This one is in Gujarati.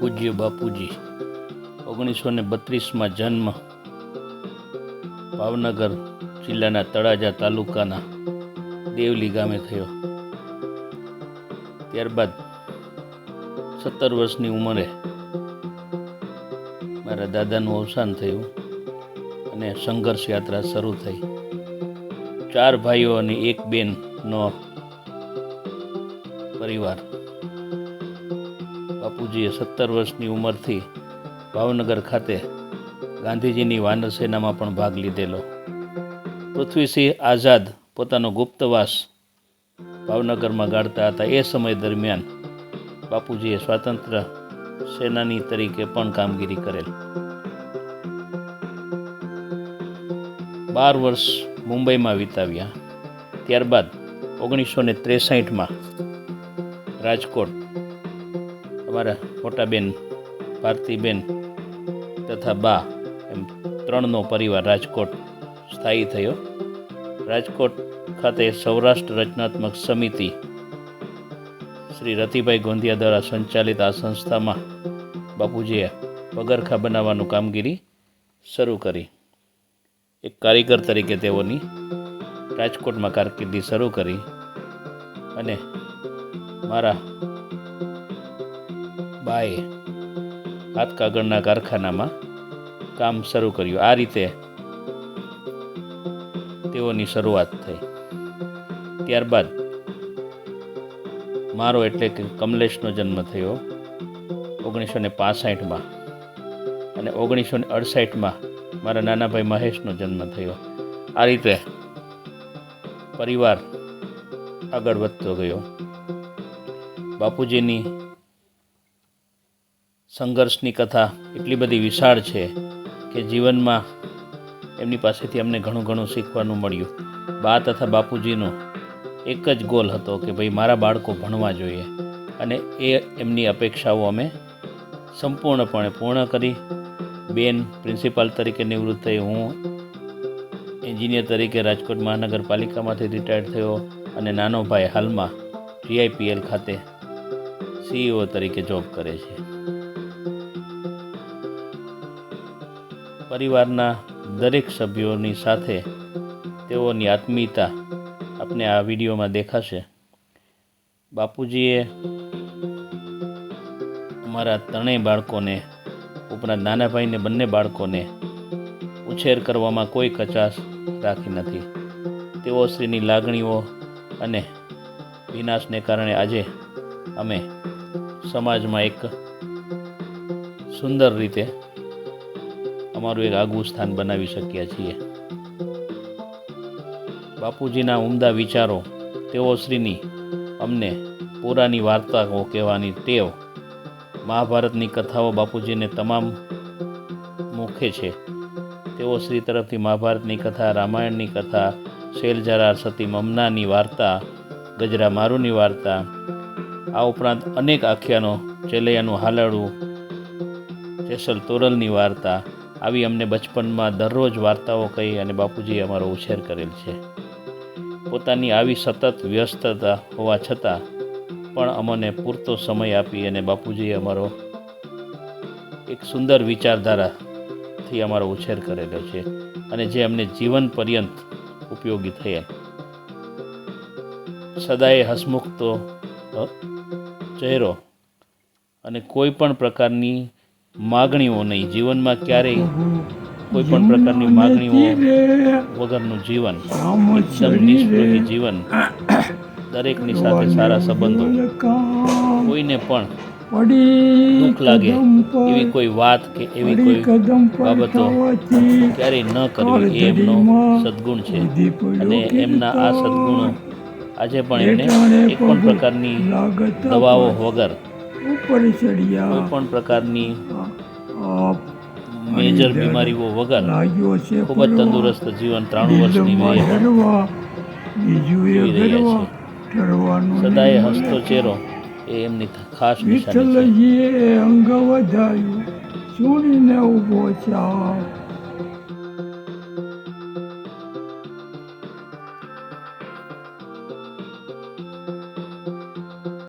પૂજ્ય બાપુજી, ઓગણીસો ને બત્રીસમાં જન્મ ભાવનગર જિલ્લાના તળાજા તાલુકાના દેવલી ગામે થયો. ત્યારબાદ સત્તર વર્ષની ઉંમરે મારા દાદાનું અવસાન થયું અને સંઘર્ષ યાત્રા શરૂ થઈ. ચાર ભાઈઓ અને એક બેનનો પરિવાર બાપુજીએ સત્તર વર્ષની ઉંમરથી ભાવનગર ખાતે ગાંધીજીની વાનર સેનામાં પણ ભાગ લીધેલો. પૃથ્વીસિંહ આઝાદ પોતાનો ગુપ્તવાસ ભાવનગરમાં ગાળતા હતા. એ સમય દરમિયાન બાપુજીએ સ્વાતંત્ર્ય સેનાની તરીકે પણ કામગીરી કરેલ. બાર વર્ષ મુંબઈમાં વિતાવ્યા. ત્યારબાદ ઓગણીસો ને ત્રેસાઠમાં રાજકોટ અમારા મોટાબેન, ભારતીબેન તથા બા, એમ ત્રણનો પરિવાર રાજકોટ સ્થાયી થયો. રાજકોટ ખાતે સૌરાષ્ટ્ર રચનાત્મક સમિતિ શ્રી રતિભાઈ ગોંધિયા દ્વારા સંચાલિત આ સંસ્થામાં બાપુજીએ પગરખા બનાવવાનું કામગીરી શરૂ કરી. એક કારીગર તરીકે તેઓની રાજકોટમાં કારકિર્દી શરૂ કરી. અને મારા બાએ હાથકાગળના કારખાનામાં કામ શરૂ કર્યું. આ રીતે તેઓની શરૂઆત થઈ. ત્યારબાદ મારો એટલે કે કમલેશનો જન્મ થયો ઓગણીસો ને પાસઠમાં અને ઓગણીસો ને અડસઠમાં મારા નાના ભાઈ મહેશનો જન્મ થયો. આ રીતે પરિવાર આગળ વધતો ગયો. બાપુજીની સંઘર્ષની કથા એટલી બધી વિશાળ છે કે જીવનમાં એમની પાસેથી અમને ઘણું ઘણું શીખવાનું મળ્યું. બા તથા બાપુજીનો એક જ ગોલ હતો કે ભાઈ મારા બાળકો ભણવા જોઈએ અને એ એમની અપેક્ષાઓ અમે સંપૂર્ણપણે પૂર્ણ કરી. બેન પ્રિન્સિપાલ તરીકે નિવૃત્ત થઈ, હું એન્જિનિયર તરીકે રાજકોટ મહાનગરપાલિકામાંથી રિટાયર્ડ થયો અને નાનો ભાઈ હાલમાં જીઆઈપીએલ ખાતે સીઈઓ તરીકે જોબ કરે છે. પરિવારના દરેક સભ્યોની સાથે તેઓની આત્મીયતા આપને આ વિડીયોમાં દેખાશે. બાપુજીએ અમારા ત્રણેય બાળકોને, ઉપરાંત નાના ભાઈને બંને બાળકોને ઉછેર કરવામાં કોઈ કચાશ રાખી નથી. તેઓ શ્રીની લાગણીઓ અને વિનાશને કારણે આજે અમે સમાજમાં એક સુંદર રીતે અમારું એક આગવું સ્થાન બનાવી શક્યા છીએ. બાપુજીના ઉમદા વિચારો, તેઓ શ્રીની, અમને પુરાની વાર્તાઓ કહેવાની ટેવ, મહાભારતની કથાઓ બાપુજીને તમામ મુખે છે. તેઓ શ્રી તરફથી મહાભારતની કથા, રામાયણની કથા શૈલજરા સતી મમનાની વાર્તા, ગજરા મારુની વાર્તા, આ ઉપરાંત અનેક આખ્યાનો, ચેલૈયાનું હાલડું જેસલ તોરલની વાર્તા આવી અમને બચપનમાં દરરોજ વાર્તાઓ કહી અને બાપુજીએ અમારો ઉછેર કરેલ છે. પોતાની આવી સતત વ્યસ્તતા હોવા છતાં પણ અમને પૂરતો સમય આપી અને બાપુજીએ અમારો એક સુંદર વિચારધારાથી અમારો ઉછેર કરેલો છે અને જે અમને જીવન પર્યંત ઉપયોગી થયા. સદાય હસમુખતો ચહેરો અને કોઈ પણ પ્રકારની માગણીઓ નહીં. જીવનમાં ક્યારેય કોઈ પણ પ્રકારની માગણીઓ વગરનું જીવન એકદમ નિષ્પ્રહી જીવન, દરેકની સાથે સારા સંબંધો, કોઈને પણ દુઃખ લાગે એવી કોઈ વાત કે એવી કોઈ બાબતો ક્યારેય ન કરવી એ એમનો સદગુણ છે. અને એમના આ સદગુણો આજે પણ એમને એક પણ પ્રકારની દવાઓ વગર, કોઈ પણ પ્રકારની મેજર બીમારીઓ વગર ખૂબ જ તંદુરસ્ત જીવન ત્રાણું વર્ષની વયે. સદાય હસતો ચહેરો એ એમની ખાસ નિશાની છે. અંગ વધાયું ચૂડીને ઊભો ચાવ